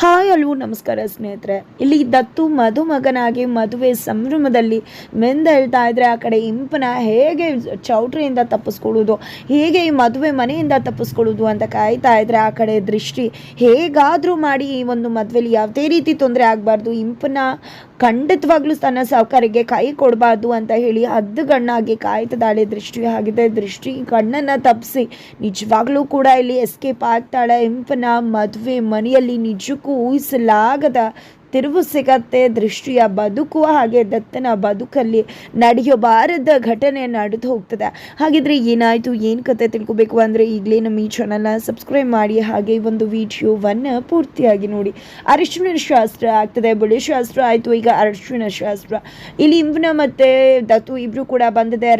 Ha! Hi ನಮಸ್ಕಾರ ಸ್ನೇಹಿತರೆ. ಇಲ್ಲಿ ದತ್ತು ಮಧುಮಗನಾಗಿ ಮದುವೆ ಸಂಭ್ರಮದಲ್ಲಿ ಮೆಂದ ಹೇಳ್ತಾ ಇದ್ರೆ ಆ ಕಡೆ ಇಂಪನ ಹೇಗೆ ಚೌಟ್ರಿಯಿಂದ ತಪ್ಪಿಸ್ಕೊಳ್ಳೋದು ಹೇಗೆ ಈ ಮದುವೆ ಮನೆಯಿಂದ ತಪ್ಪಿಸ್ಕೊಳ್ಳೋದು ಅಂತ ಕಾಯ್ತಾ ಇದ್ರೆ ಆ ಕಡೆ ದೃಷ್ಟಿ. ಹೇಗಾದರೂ ಮಾಡಿ ಈ ಒಂದು ಮದುವೆಲಿ ಯಾವುದೇ ರೀತಿ ತೊಂದರೆ ಆಗಬಾರ್ದು, ಇಂಪನ ಖಂಡಿತವಾಗ್ಲೂ ತನ್ನ ಸಾವುಕಾರಿಗೆ ಕೈ ಕೊಡಬಾರ್ದು ಅಂತ ಹೇಳಿ ಹದ್ದು ಗಣ್ಣಾಗಿ ಕಾಯ್ತದಾಳೆ ದೃಷ್ಟಿ ಆಗಿದೆ. ದೃಷ್ಟಿ ಕಣ್ಣನ್ನು ತಪ್ಪಿಸಿ ನಿಜವಾಗ್ಲೂ ಕೂಡ ಇಲ್ಲಿ ಎಸ್ಕೇಪ್ ಆಗ್ತಾಳೆ. ಇಂಪನ ಮದುವೆ ಮನೆಯಲ್ಲಿ ನಿಜಕ್ಕೂ ಊಹಿಸಲಾಗದ ತಿರುವು ಸಿಗತ್ತೆ, ದೃಷ್ಟಿಯ ಬದುಕುವ ಹಾಗೆ ದತ್ತನ ಬದುಕಲ್ಲಿ ನಡೆಯಬಾರದ ಘಟನೆ ನಡೆದು ಹೋಗ್ತದೆ. ಹಾಗಿದ್ರೆ ಏನಾಯಿತು, ಏನು ಕತೆ ತಿಳ್ಕೊಬೇಕು ಅಂದರೆ ಈಗಲೇ ನಮ್ಮ ಈ ಚಾನಲ್ನ ಸಬ್ಸ್ಕ್ರೈಬ್ ಮಾಡಿ, ಹಾಗೆ ಒಂದು ವಿಡಿಯೋವನ್ನು ಪೂರ್ತಿಯಾಗಿ ನೋಡಿ. ಅರಿಶಿಣ ಶಾಸ್ತ್ರ ಆಗ್ತದೆ, ಬಿಳಿ ಶಾಸ್ತ್ರ ಆಯಿತು, ಈಗ ಅರಿಶಿಣ ಶಾಸ್ತ್ರ. ಇಲ್ಲಿ ಇಂಬನ ಮತ್ತು ದತ್ತು ಇಬ್ಬರು ಕೂಡ ಬಂದಿದೆ.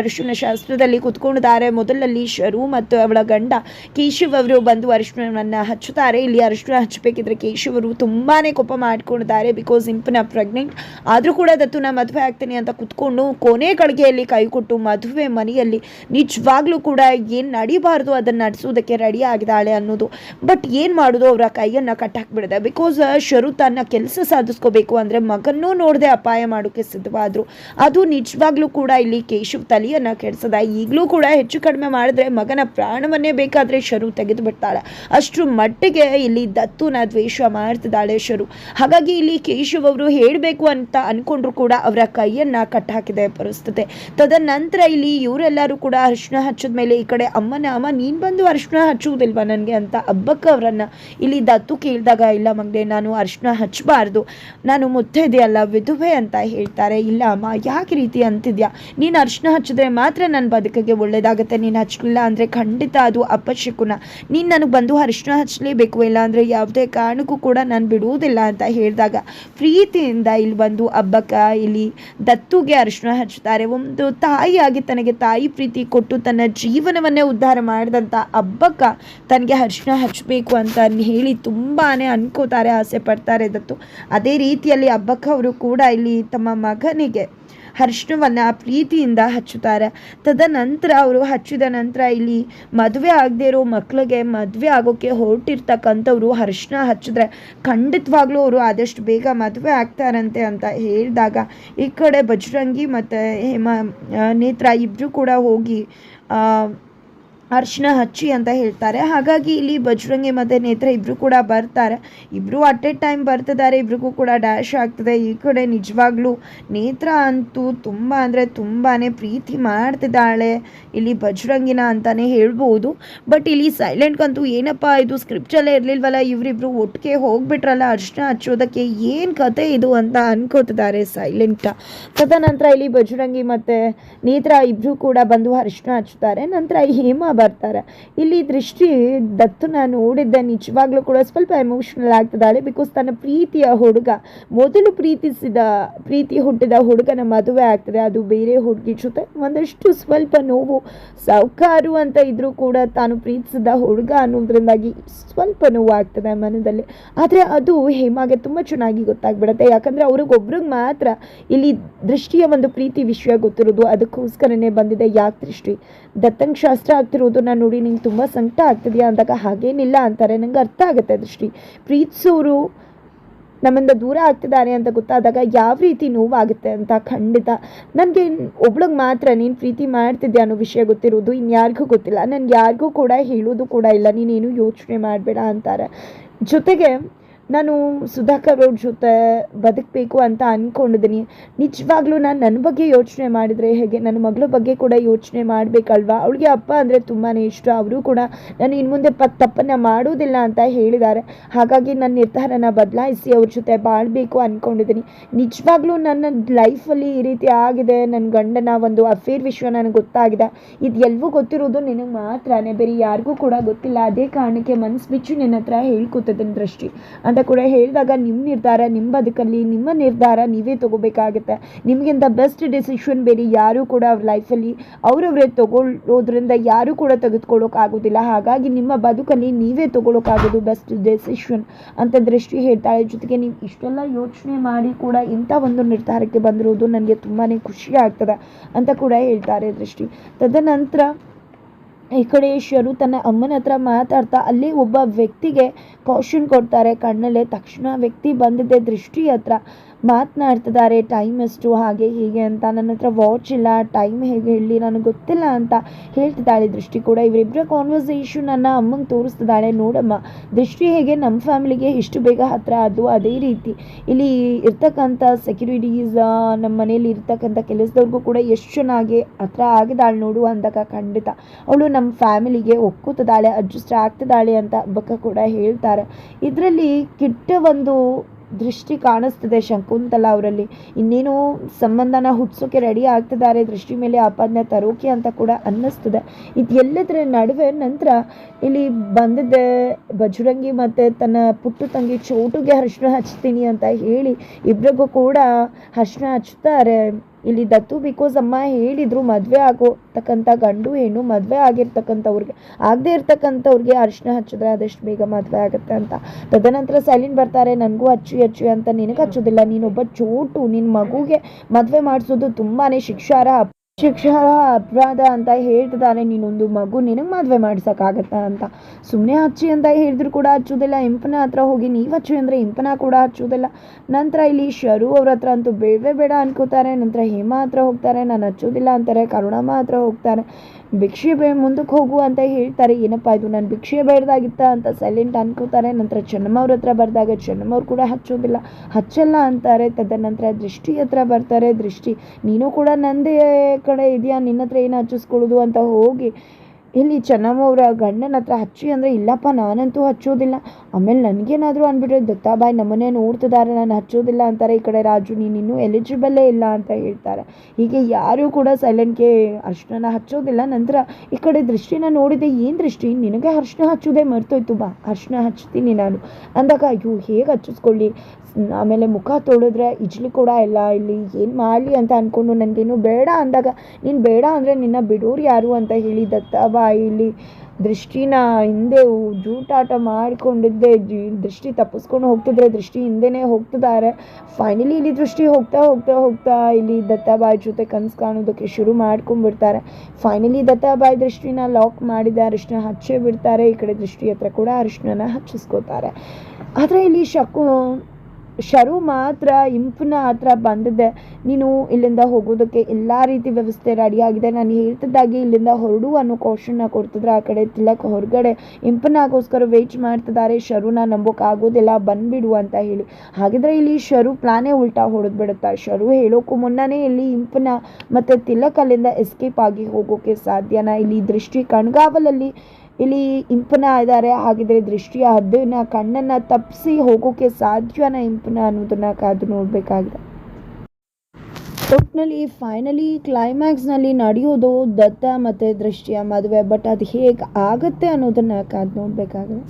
ಅರಿಶಿಣ ಶಾಸ್ತ್ರದಲ್ಲಿ ಕುತ್ಕೊಂಡಿದ್ದಾರೆ. ಮೊದಲಲ್ಲಿ ಶರು ಮತ್ತು ಅವಳ ಗಂಡ ಕೇಶವ್ ಅವರು ಬಂದು ಅರಿಶಿಣವನ್ನು ಹಚ್ಚುತ್ತಾರೆ. ಇಲ್ಲಿ ಅರಿಶಿಣ ಹಚ್ಚಬೇಕಿದ್ರೆ ಕೇಶವರು ತುಂಬಾ ಕೋಪ ಮಾಡ್ಕೊಂಡಿದ್ದಾರೆ ಬಿಕಾಸ್ ಇಂಪನ ಪ್ರೆಗ್ನೆಂಟ್ ಆದರೂ ಕೂಡ ದತ್ತು ನಾ ಮದುವೆ ಆಗ್ತೀನಿ ಅಂತ ಕುತ್ಕೊಂಡು ಕೊನೆ ಗಳಿಗೆಯಲ್ಲಿ ಕೈ ಕೊಟ್ಟು ಮದುವೆ ಮನೆಯಲ್ಲಿ ನಿಜವಾಗ್ಲೂ ಕೂಡ ಏನು ನಡಿಬಾರ್ದು ಅದನ್ನು ನಡೆಸೋದಕ್ಕೆ ರೆಡಿ ಆಗಿದ್ದಾಳೆ ಅನ್ನೋದು. ಬಟ್ ಏನು ಮಾಡೋದು ಅವರ ಕೈಯನ್ನು ಕಟ್ಟಾಕ್ಬಿಡಿದೆ ಬಿಕಾಸ್ ಶರು ತನ್ನ ಕೆಲಸ ಸಾಧಿಸ್ಕೋಬೇಕು ಅಂದರೆ ಮಗನ್ನೂ ನೋಡದೆ ಅಪಾಯ ಮಾಡೋಕ್ಕೆ ಸಿದ್ಧವಾದರು. ಅದು ನಿಜವಾಗ್ಲೂ ಕೂಡ ಇಲ್ಲಿ ಕೇಶವ್ ತಲೆಯನ್ನು ಕೆಡಿಸದ. ಈಗಲೂ ಕೂಡ ಹೆಚ್ಚು ಕಡಿಮೆ ಮಾಡಿದ್ರೆ ಮಗನ ಪ್ರಾಣವನ್ನೇ ಬೇಕಾದರೆ ಶರು ತೆಗೆದು ಬಿಡ್ತಾಳೆ ಅಷ್ಟು ಮಟ್ಟಿಗೆ ಇಲ್ಲಿ ದತ್ತುನ ದ್ವೇಷ ಮಾಡ್ತಿದ್ದಾಳೆ ಶರು. ಹಾಗಾಗಿ ಇಲ್ಲಿ ಕೇಶವ್ ಅವರು ಹೇಳಬೇಕು ಅಂತ ಅನ್ಕೊಂಡ್ರು ಕೂಡ ಅವರ ಕೈಯನ್ನ ಕಟ್ಟಾಕಿದೆ ಪರಿಸ್ಥಿತಿ. ತದನಂತರ ಇಲ್ಲಿ ಇವರೆಲ್ಲರೂ ಕೂಡ ಅರ್ಶಿನ ಹಚ್ಚಿದ ಮೇಲೆ ಈ ಕಡೆ ಅಮ್ಮನ ಅಮ್ಮ, ನೀನು ಬಂದು ಅರ್ಶಿನ ಹಚ್ಚುವುದಿಲ್ವಾ ನನಗೆ? ಅಂತ ಹಬ್ಬಕ್ಕೆ ಅವರನ್ನ ಇಲ್ಲಿ ದತ್ತು ಕೇಳಿದಾಗ, ಇಲ್ಲ ಮಗನೇ, ನಾನು ಅರಿಶಿನ ಹಚ್ಚಬಾರ್ದು. ನಾನು ಮುತ್ತೈದೆಯಲ್ಲ, ವಿಧುವೆ ಅಂತ ಹೇಳ್ತಾರೆ. ಇಲ್ಲ ಅಮ್ಮ, ಯಾಕೆ ರೀತಿ ಅಂತಿದ್ಯಾ? ನೀನು ಅರ್ಶಿನ ಹಚ್ಚಿದ್ರೆ ಮಾತ್ರ ನನ್ನ ಬದುಕಿಗೆ ಒಳ್ಳೇದಾಗುತ್ತೆ. ನೀನು ಹಚ್ಚಲಿಲ್ಲ ಅಂದರೆ ಖಂಡಿತ ಅದು ಅಪಶಕುನ. ನೀನು ನನಗೆ ಬಂದು ಅರಿಶಿನ ಹಚ್ಚಲೇಬೇಕು ಇಲ್ಲ ಅಂದರೆ ಯಾವುದೇ ಕಾರಣಕ್ಕೂ ಕೂಡ ನಾನು ಬಿಡುವುದಿಲ್ಲ ಅಂತ ಹೇಳಿದಾಗ, ಪ್ರೀತಿಯಿಂದ ಇಲ್ಲಿ ಬಂದು ಹಬ್ಬಕ್ಕ ಇಲ್ಲಿ ದತ್ತುಗೆ ಅರಿಶಿನ ಹಚ್ಚುತ್ತಾರೆ. ಒಂದು ತಾಯಿಯಾಗಿ ತನಗೆ ತಾಯಿ ಪ್ರೀತಿ ಕೊಟ್ಟು ತನ್ನ ಜೀವನವನ್ನೇ ಉದ್ಧಾರ ಮಾಡಿದಂಥ ಹಬ್ಬಕ್ಕ ತನಗೆ ಅರಿಶಿನ ಹಚ್ಚಬೇಕು ಅಂತ ಹೇಳಿ ತುಂಬಾ ಅನ್ಕೋತಾರೆ ಆಸೆ ಪಡ್ತಾರೆ ದತ್ತು. ಅದೇ ರೀತಿಯಲ್ಲಿ ಹಬ್ಬಕ್ಕ ಅವರು ಕೂಡ ಇಲ್ಲಿ ತಮ್ಮ ಮಗನಿಗೆ ಅರಿಶಿನವನ್ನು ಪ್ರೀತಿಯಿಂದ ಹಚ್ಚುತ್ತಾರೆ. ತದನಂತರ ಅವರು ಹಚ್ಚಿದ ನಂತರ ಇಲ್ಲಿ ಮದುವೆ ಆಗದೆ ಇರೋ ಮಕ್ಕಳಿಗೆ ಮದುವೆ ಆಗೋಕ್ಕೆ ಹೊರಟಿರ್ತಕ್ಕಂಥವ್ರು ಅರಿಶಿನ ಹಚ್ಚಿದ್ರೆ ಖಂಡಿತವಾಗ್ಲೂ ಅವರು ಆದಷ್ಟು ಬೇಗ ಮದುವೆ ಆಗ್ತಾರಂತೆ ಅಂತ ಹೇಳಿದಾಗ ಈ ಕಡೆ ಬಜರಂಗಿ ಮತ್ತು ಹೇಮ ನೇತ್ರ ಇಬ್ಬರು ಕೂಡ ಹೋಗಿ ಅರ್ಶಿನ ಹಚ್ಚಿ ಅಂತ ಹೇಳ್ತಾರೆ. ಹಾಗಾಗಿ ಇಲ್ಲಿ ಬಜರಂಗಿ ಮತ್ತು ನೇತ್ರ ಇಬ್ಬರು ಕೂಡ ಬರ್ತಾರೆ. ಇಬ್ಬರು ಅಟ್ ಎ ಟೈಮ್ ಬರ್ತಿದ್ದಾರೆ ಇಬ್ರಿಗೂ ಕೂಡ ಡ್ಯಾಶ್ ಆಗ್ತದೆ. ಈ ಕಡೆ ನಿಜವಾಗ್ಲೂ ನೇತ್ರ ಅಂತೂ ತುಂಬ ಅಂದರೆ ತುಂಬಾ ಪ್ರೀತಿ ಮಾಡ್ತಿದ್ದಾಳೆ ಇಲ್ಲಿ ಬಜರಂಗಿನ ಅಂತಲೇ ಹೇಳ್ಬೋದು. ಬಟ್ ಇಲ್ಲಿ ಸೈಲೆಂಟ್ಗಂತೂ ಏನಪ್ಪ ಇದು ಸ್ಕ್ರಿಪ್ಟಲ್ಲೇ ಇರಲಿಲ್ವಲ್ಲ? ಇವರಿಬ್ರು ಒಟ್ಟಿಗೆ ಹೋಗ್ಬಿಟ್ರಲ್ಲ ಅರ್ಶಿನ ಹಚ್ಚೋದಕ್ಕೆ ಏನು ಕತೆ ಇದು ಅಂತ ಅನ್ಕೋತಿದ್ದಾರೆ ಸೈಲೆಂಟ ತದನಂತರ ಇಲ್ಲಿ ಬಜರಂಗಿ ಮತ್ತು ನೇತ್ರ ಇಬ್ಬರು ಕೂಡ ಬಂದು ಅರ್ಶಿನ ಹಚ್ಚುತ್ತಾರೆ. ನಂತರ ಹೇಮ ಬರ್ತಾರೆ. ಇಲ್ಲಿ ದೃಷ್ಟಿ ದತ್ತನ ನೋಡಿದ್ದೆ, ನಿಜವಾಗ್ಲೂ ಕೂಡ ಸ್ವಲ್ಪ ಎಮೋಷನಲ್ ಆಗ್ತದಾಳೆ ಬಿಕಾಸ್ ತನ್ನ ಪ್ರೀತಿಯ ಹುಡುಗ, ಮೊದಲು ಪ್ರೀತಿಸಿದ, ಪ್ರೀತಿ ಹುಟ್ಟಿದ ಹುಡುಗನ ಮದುವೆ ಆಗ್ತದೆ. ಅದು ಬೇರೆ ಹುಡುಗಿ ಜೊತೆ ಒಂದಷ್ಟು ಸ್ವಲ್ಪ ನೋವು, ಸೌಕಾರು ಅಂತ ಇದ್ರೂ ಕೂಡ ತಾನು ಪ್ರೀತಿಸಿದ ಹುಡುಗ ಅನ್ನೋದ್ರಿಂದಾಗಿ ಸ್ವಲ್ಪ ನೋವು ಆಗ್ತದೆ ಮನದಲ್ಲಿ. ಆದರೆ ಅದು ಹೇಮಾಗೆ ತುಂಬ ಚೆನ್ನಾಗಿ ಗೊತ್ತಾಗ್ಬಿಡುತ್ತೆ. ಯಾಕಂದರೆ ಅವ್ರಿಗೊಬ್ರಿಗೆ ಮಾತ್ರ ಇಲ್ಲಿ ದೃಷ್ಟಿಯ ಒಂದು ಪ್ರೀತಿ ವಿಷಯ ಗೊತ್ತಿರೋದು. ಅದಕ್ಕೋಸ್ಕರನೇ ಬಂದಿದೆ ಯಾಕೆ ದೃಷ್ಟಿ? ದತ್ತಂಗ್ ಶಾಸ್ತ್ರ ಆಗ್ತಿರೋದನ್ನ ನೋಡಿ ನಿಂಗೆ ತುಂಬ ಸಂಕಟ ಆಗ್ತಿದೆಯಾ ಅಂದಾಗ ಹಾಗೇನಿಲ್ಲ ಅಂತಾರೆ. ನಂಗೆ ಅರ್ಥ ಆಗುತ್ತೆ ದೃಷ್ಟಿ. ಪ್ರೀತಿಸೋರು ನಮ್ಮಿಂದ ದೂರ ಆಗ್ತಿದ್ದಾರೆ ಅಂತ ಗೊತ್ತಾದಾಗ ಯಾವ ರೀತಿ ನೋವಾಗುತ್ತೆ ಅಂತ ಖಂಡಿತ. ನನಗೆ ಒಬ್ಳಿಗೆ ಮಾತ್ರ ನೀನು ಪ್ರೀತಿ ಮಾಡ್ತಿದ್ದೆ ಅನ್ನೋ ವಿಷಯ ಗೊತ್ತಿರೋದು ಇನ್ಯಾರಿಗೂ ಗೊತ್ತಿಲ್ಲ. ನನಗೆ ಯಾರಿಗೂ ಕೂಡ ಹೇಳೋದು ಕೂಡ ಇಲ್ಲ. ನೀನೇನು ಯೋಚನೆ ಮಾಡಬೇಡ ಅಂತಾರೆ. ಜೊತೆಗೆ ನಾನು ಸುಧಾಕರ್ ಅವ್ರ ಜೊತೆ ಬದುಕಬೇಕು ಅಂತ ಅಂದ್ಕೊಂಡಿದ್ದೀನಿ ನಿಜವಾಗ್ಲೂ ನಾನು ನನ್ನ ಬಗ್ಗೆ ಯೋಚನೆ ಮಾಡಿದರೆ ಹೇಗೆ? ನನ್ನ ಮಗಳ ಬಗ್ಗೆ ಕೂಡ ಯೋಚನೆ ಮಾಡಬೇಕಲ್ವಾ? ಅವಳಿಗೆ ಅಪ್ಪ ಅಂದರೆ ತುಂಬಾ ಇಷ್ಟ. ಅವರು ಕೂಡ ನಾನು ಇನ್ನು ಮುಂದೆ ಪ ತಪ್ಪನ್ನು ಮಾಡೋದಿಲ್ಲ ಅಂತ ಹೇಳಿದ್ದಾರೆ. ಹಾಗಾಗಿ ನನ್ನ ನಿರ್ಧಾರನ ಬದಲಾಯಿಸಿ ಅವ್ರ ಜೊತೆ ಬಾಳಬೇಕು ಅಂದ್ಕೊಂಡಿದ್ದೀನಿ ನಿಜವಾಗ್ಲೂ ನನ್ನ ಲೈಫಲ್ಲಿ ಈ ರೀತಿ ಆಗಿದೆ. ನನ್ನ ಗಂಡನ ಒಂದು ಅಫೇರ್ ವಿಷಯ ನನಗೆ ಗೊತ್ತಾಗಿದೆ. ಇದು ಎಲ್ಲವೂ ಗೊತ್ತಿರೋದು ನಿನಗೆ ಮಾತ್ರನೇ. ಬೇರೆ ಯಾರಿಗೂ ಕೂಡ ಗೊತ್ತಿಲ್ಲ. ಅದೇ ಕಾರಣಕ್ಕೆ ಮನಸ್ಸು ಬಿಚ್ಚು ನಿನ್ನ ಹತ್ರ ಹೇಳ್ಕೊತಿದ್ದೀನಿ ದೃಷ್ಟಿ. ಅಂತ ಕೂಡ ಹೇಳಿದಾಗ ನಿಮ್ಮ ನಿರ್ಧಾರ ನಿಮ್ಮ ಬದುಕಲ್ಲಿ, ನಿಮ್ಮ ನಿರ್ಧಾರ ನೀವೇ ತಗೋಬೇಕಾಗುತ್ತೆ. ನಿಮಗಿಂತ ಬೆಸ್ಟ್ ಡಿಸಿಷನ್ ಬೇರೆ ಯಾರೂ ಕೂಡ ಅವ್ರ ಲೈಫಲ್ಲಿ ಅವರವರೇ ತಗೊಳ್ಳೋದ್ರಿಂದ ಯಾರೂ ಕೂಡ ತೆಗೆದುಕೊಳ್ಳೋಕ್ಕಾಗೋದಿಲ್ಲ ಹಾಗಾಗಿ ನಿಮ್ಮ ಬದುಕಲ್ಲಿ ನೀವೇ ತಗೊಳ್ಳೋಕ್ಕಾಗೋದು ಬೆಸ್ಟ್ ಡೆಸಿಷನ್ ಅಂತ ದೃಷ್ಟಿ ಹೇಳ್ತಾಳೆ. ಜೊತೆಗೆ ನೀವು ಇಷ್ಟೆಲ್ಲ ಯೋಚನೆ ಮಾಡಿ ಕೂಡ ಇಂಥ ಒಂದು ನಿರ್ಧಾರಕ್ಕೆ ಬಂದಿರೋದು ನನಗೆ ತುಂಬಾ ಖುಷಿ ಆಗ್ತದೆ ಅಂತ ಕೂಡ ಹೇಳ್ತಾರೆ ದೃಷ್ಟಿ. ತದನಂತರ ಈ ಕಡೆ ಶರು ತನ್ನ ಅಮ್ಮನ ಹತ್ರ ಮಾತಾಡ್ತಾ ಅಲ್ಲಿ ಒಬ್ಬ ವ್ಯಕ್ತಿಗೆ ಕಾಶನ್ ಕೊಡ್ತಾರೆ. ಕಣ್ಣಲ್ಲೇ ತಕ್ಷಣ ವ್ಯಕ್ತಿ ಬಂದಿದ್ದೆ ದೃಷ್ಟಿ ಹತ್ರ. ಮಾತನಾಡ್ತಿದ್ದಾರೆ ಟೈಮ್ ಎಷ್ಟು ಹಾಗೆ ಹೀಗೆ ಅಂತ. ನನ್ನ ಹತ್ರ ವಾಚ್ ಇಲ್ಲ ಟೈಮ್ ಹೇಗೆ ಹೇಳಿ ನನಗೆ ಗೊತ್ತಿಲ್ಲ ಅಂತ ಹೇಳ್ತಿದ್ದಾಳೆ ದೃಷ್ಟಿ ಕೂಡ. ಇವರಿಬ್ಬರ ಕಾನ್ವರ್ಸೇಷನ್ ನನ್ನ ಅಮ್ಮಂಗೆ ತೋರಿಸ್ತಿದ್ದಾಳೆ. ನೋಡಮ್ಮ, ದೃಷ್ಟಿ ಹೇಗೆ ನಮ್ಮ ಫ್ಯಾಮಿಲಿಗೆ ಇಷ್ಟು ಬೇಗ ಹತ್ರ ಅದು ಅದೇ ರೀತಿ. ಇಲ್ಲಿ ಇರ್ತಕ್ಕಂಥ ಸೆಕ್ಯೂರಿಟೀಸ್ ನಮ್ಮ ಮನೇಲಿ ಇರ್ತಕ್ಕಂಥ ಕೆಲಸದವ್ರಿಗೂ ಕೂಡ ಎಷ್ಟು ಚೆನ್ನಾಗಿ ಹತ್ರ ಆಗಿದ್ದಾಳೆ ನೋಡು ಅಂದಾಗ ಖಂಡಿತ. ಅವಳು ನಮ್ಮ ಫ್ಯಾಮಿಲಿಗೆ ಒಕ್ಕುತ್ತಿದ್ದಾಳೆ ಅಡ್ಜಸ್ಟ್ ಆಗ್ತಿದ್ದಾಳೆ ಅಂತ ಬಕ್ಕ ಕೂಡ ಹೇಳ್ತಾರೆ. ಇದರಲ್ಲಿ ಕೆಟ್ಟ ಒಂದು ದೃಷ್ಟಿ ಕಾಣಿಸ್ತಿದೆ ಶಂಕುಂತಲ ಅವರಲ್ಲಿ. ಇನ್ನೇನೋ ಸಂಬಂಧನ ಹುಟ್ಟಿಸೋಕೆ ರೆಡಿ ಆಗ್ತಿದ್ದಾರೆ, ದೃಷ್ಟಿ ಮೇಲೆ ಆಪಾದನೆ ತರೋಕೆ ಅಂತ ಕೂಡ ಅನ್ನಿಸ್ತದೆ. ಇದು ಎಲ್ಲದರ ನಡುವೆ ನಂತರ ಇಲ್ಲಿ ಬಂದಿದ್ದೆ ಬಜರಂಗಿ ಮತ್ತು ತನ್ನ ಪುಟ್ಟು ತಂಗಿ ಚೋಟುಗೆ ಹರ್ಷಣ ಹಚ್ತೀನಿ ಅಂತ ಹೇಳಿ ಇಬ್ಬರಿಗೂ ಕೂಡ ಹರ್ಷಣ ಹಚ್ತಾರೆ ಇಲ್ಲಿ ದತ್ತು ಬಿಕಾಸ್ ಅಮ್ಮ ಹೇಳಿದ್ರು ಮದುವೆ ಆಗೋತಕ್ಕಂಥ ಗಂಡು ಹೆಣ್ಣು ಮದುವೆ ಆಗಿರ್ತಕ್ಕಂಥವ್ರಿಗೆ, ಆಗದೆ ಇರ್ತಕ್ಕಂಥವ್ರಿಗೆ ಅರಿಶಿನ ಹಚ್ಚಿದ್ರೆ ಆದಷ್ಟು ಬೇಗ ಮದುವೆ ಆಗುತ್ತೆ ಅಂತ. ತದನಂತರ ಸೈಲಿನ್ ಬರ್ತಾರೆ ನನಗೂ ಅಚ್ಚು ಅಚ್ಚು ಅಂತ ನಿನಗೆ ಹಚ್ಚೋದಿಲ್ಲ. ನೀನೊಬ್ಬ ಚೋಟು. ನಿನ್ನ ಮಗುಗೆ ಮದುವೆ ಮಾಡಿಸೋದು ತುಂಬಾ ಶಿಕ್ಷಾರ್ಹ ಶಿಕ್ಷಾರ್ಹ ಅಪರಾಧ ಅಂತ ಹೇಳ್ತಿದ್ದಾರೆ ನೀನೊಂದು ಮಗು ನಿನಗೆ ಮದುವೆ ಮಾಡ್ಸೋಕ್ಕಾಗತ್ತಾ ಅಂತ. ಸುಮ್ಮನೆ ಹಚ್ಚಿ ಅಂತ ಹೇಳಿದ್ರು ಕೂಡ ಹಚ್ಚೋದಿಲ್ಲ ಇಂಪನ ಹತ್ರ ಹೋಗಿ ನೀವು ಹಚ್ಚಿ ಅಂದರೆ ಇಂಪನ ಕೂಡ ಹಚ್ಚೋದಿಲ್ಲ ನಂತರ ಇಲ್ಲಿ ಶರು ಅವ್ರ ಹತ್ರ ಅಂತೂ ಬೇಡವೇ ಬೇಡ ಅನ್ಕೋತಾರೆ, ನಂತರ ಹೇಮಾ ಹತ್ರ ಹೋಗ್ತಾರೆ, ನಾನು ಹಚ್ಚೋದಿಲ್ಲ ಅಂತಾರೆ, ಕರುಣಮ್ಮ ಹತ್ರ ಹೋಗ್ತಾರೆ. ಭಿಕ್ಷೆ ಬೇ ಮುಂದಕ್ಕೆ ಹೋಗು ಅಂತ ಹೇಳ್ತಾರೆ. ಏನಪ್ಪ ಇದು? ನಾನು ಭಿಕ್ಷೆ ಬೇಡ್ದಾಗಿತ್ತ ಅಂತ ಸೈಲೆಂಟ್ ಅನ್ಕೋತಾರೆ. ನಂತರ ಚೆನ್ನಮ್ಮವ್ರ ಹತ್ರ ಬರೆದಾಗ ಚೆನ್ನಮ್ಮವ್ರು ಕೂಡ ಹಚ್ಚೋದಿಲ್ಲ. ಹಚ್ಚಲ್ಲ ಅಂತಾರೆ. ತದನಂತರ ದೃಷ್ಟಿ ಹತ್ರ ಬರ್ತಾರೆ. ದೃಷ್ಟಿ, ನೀನು ಕೂಡ ನಂದೇ ಕಡೆ ಇದೆಯಾ? ನಿನ್ನ ಹತ್ರ ಏನು ಹಚ್ಚಿಸ್ಕೊಳ್ಳೋದು ಅಂತ ಹೋಗಿ, ಇಲ್ಲಿ ಚೆನ್ನಮ್ಮವ್ರ ಗಂಡನ ಹತ್ರ ಹಚ್ಚಿ ಅಂದರೆ ಇಲ್ಲಪ್ಪ, ನಾನಂತೂ ಹಚ್ಚೋದಿಲ್ಲ. ಆಮೇಲೆ ನನಗೇನಾದರೂ ಅಂದ್ಬಿಟ್ರೆ ದತ್ತಾಬಾಯಿ ನಮ್ಮನ್ನೇ ನೋಡ್ತಿದ್ದಾರೆ ನಾನು ಹಚ್ಚೋದಿಲ್ಲ ಅಂತಾರೆ ಈ ಕಡೆ ರಾಜು. ನೀನು ಇನ್ನೂ ಎಲಿಜಿಬಲ್ಲೇ ಇಲ್ಲ ಅಂತ ಹೇಳ್ತಾರೆ. ಹೀಗೆ ಯಾರೂ ಕೂಡ ಸೈಲೆಂಟ್ಗೆ ಅರ್ಶಿನ ಹಚ್ಚೋದಿಲ್ಲ. ನಂತರ ಈ ಕಡೆ ದೃಷ್ಟಿನ ನೋಡಿದೆ. ಏನು ದೃಷ್ಟಿ? ನಿನಗೆ ಅರ್ಶಿನ ಹಚ್ಚೋದೇ ಮರ್ತೋಯ್ತು. ಬಾ ಅರ್ಶಿನ ಹಚ್ತೀನಿ ನಾನು. ಅಂದಾಗ, ಅಯ್ಯೋ, ಹೇಗೆ ಹಚ್ಚಿಸ್ಕೊಳ್ಳಿ? ಆಮೇಲೆ ಮುಖ ತೊಳೆದ್ರೆ ಇಜ್ಲಿ ಕೂಡ ಇಲ್ಲ. ಇಲ್ಲಿ ಏನು ಮಾಡಲಿ ಅಂತ ಅಂದ್ಕೊಂಡು ನನಗೇನು ಬೇಡ ಅಂದಾಗ, ನೀನು ಬೇಡ ಅಂದರೆ ನಿನ್ನ ಬಿಡೋರು ಯಾರು? ಅಂತ ಹೇಳಿ ದತ್ತಾಬಾಯಿ ಇಲ್ಲಿ ದೃಷ್ಟಿನ ಹಿಂದೆ ಜೂಟಾಟ ಮಾಡಿಕೊಂಡಿದ್ದೆ ದೃಷ್ಟಿ ತಪ್ಪಿಸ್ಕೊಂಡು ಹೋಗ್ತಿದ್ರೆ ದೃಷ್ಟಿ ಹಿಂದೆನೇ ಹೋಗ್ತಿದ್ದಾರೆ. ಫೈನಲಿ ಇಲ್ಲಿ ದೃಷ್ಟಿ ಹೋಗ್ತಾ ಹೋಗ್ತಾ ಹೋಗ್ತಾ ಇಲ್ಲಿ ದತ್ತಾಬಾಯಿ ಜೊತೆ ಕನಸು ಕಾಣೋದಕ್ಕೆ ಶುರು ಮಾಡ್ಕೊಂಡ್ಬಿಡ್ತಾರೆ. ಫೈನಲಿ ದತ್ತಾಬಾಯಿ ದೃಷ್ಟಿನ ಲಾಕ್ ಮಾಡಿದ, ಅರಿಶಿನ ಹಚ್ಚೇ ಬಿಡ್ತಾರೆ. ಈ ಕಡೆ ದೃಷ್ಟಿ ಹತ್ರ ಕೂಡ ಅರಿಶಿನ ಹಚ್ಚಿಸ್ಕೋತಾರೆ. ಆದರೆ ಇಲ್ಲಿ ಶಕು ಶರು ಮಾತ್ರ ಇಂಪನ ಹತ್ರ ಬಂದಿದೆ. ನೀನು ಇಲ್ಲಿಂದ ಹೋಗೋದಕ್ಕೆ ಎಲ್ಲ ರೀತಿ ವ್ಯವಸ್ಥೆ ರೆಡಿಯಾಗಿದೆ ನಾನು ಹೇಳ್ತಿದ್ದಾಗಿ ಇಲ್ಲಿಂದ ಹೊರಡು ಅನ್ನೋ ಕ್ವಶನ್ನ ಕೊಡ್ತಿದ್ರೆ ಆ ಕಡೆ ತಿಲಕ್ ಹೊರಗಡೆ. ಇಂಪನಾಗೋಸ್ಕರ ವೇಟ್ ಮಾಡ್ತಿದ್ದಾರೆ. ಶರುನ ನಂಬೋಕ್ಕಾಗೋದಿಲ್ಲ. ಬಂದ್ಬಿಡು ಅಂತ ಹೇಳಿ. ಹಾಗಿದ್ರೆ ಇಲ್ಲಿ ಶರು ಪ್ಲಾನೇ ಉಲ್ಟಾ ಹೊಡೆದ್ಬಿಡುತ್ತಾ? ಶರು ಹೇಳೋಕ್ಕೂ ಮುನ್ನನೇ ಇಲ್ಲಿ ಇಂಪನ ಮತ್ತು ತಿಲಕ್ ಅಲ್ಲಿಂದ ಎಸ್ಕೇಪ್ ಆಗಿ ಹೋಗೋಕ್ಕೆ ಸಾಧ್ಯನಾ? ಇಲ್ಲಿ ದೃಷ್ಟಿ ಕಣ್ಗಾವಲಲ್ಲಿ ಇಲ್ಲಿ ಇಂಪನ ಇದ್ದಾರೆ. ಹಾಗಿದ್ರೆ ದೃಷ್ಟಿಯ ಹದ್ದನ್ನ ಕಣ್ಣನ್ನ ತಪ್ಪಿಸಿ ಹೋಗೋಕೆ ಸಾಧ್ಯನ ಇಂಪನ ಅನ್ನೋದನ್ನ ಕಾದು ನೋಡಬೇಕಾಗಿದೆ. ಒಟ್ಟಿನಲ್ಲಿ ಫೈನಲಿ ಕ್ಲೈಮ್ಯಾಕ್ಸ್ನಲ್ಲಿ ನಡೆಯೋದು ದತ್ತ ಮತ್ತು ದೃಷ್ಟಿಯ ಮದುವೆ ಬಟ್ ಅದು ಹೇಗೆ ಆಗುತ್ತೆ ಅನ್ನೋದನ್ನು ಕಾದು ನೋಡಬೇಕಾಗಿದೆ.